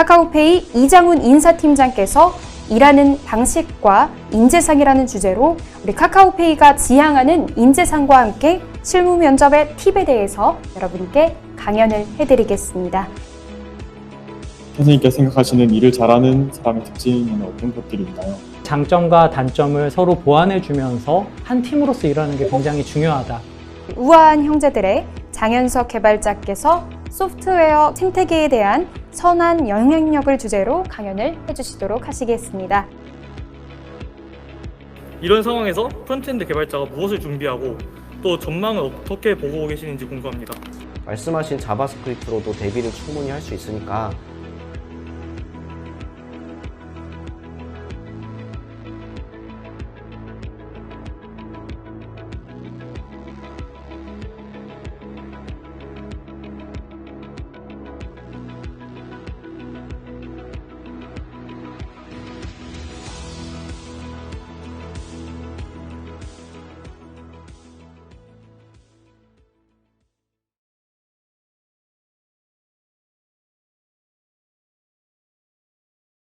카카오페이 이장훈 인사팀장께서 일하는 방식과 인재상이라는 주제로 우리 카카오페이가 지향하는 인재상과 함께 실무 면접의 팁에 대해서 여러분께 강연을 해드리겠습니다. 선생님께 생각하시는 일을 잘하는 사람의 특징에는 어떤 것들이 있나요? 장점과 단점을 서로 보완해 주면서 한 팀으로서 일하는 게 굉장히 중요하다. 우아한 형제들의 장현석 개발자께서 소프트웨어 생태계에 대한 선한 영향력을 주제로 강연을 해주시도록 하시겠습니다. 이런 상황에서 프론트엔드 개발자가 무엇을 준비하고 또 전망을 어떻게 보고 계시는지 궁금합니다. 말씀하신 자바스크립트로도 대비를 충분히 할 수 있으니까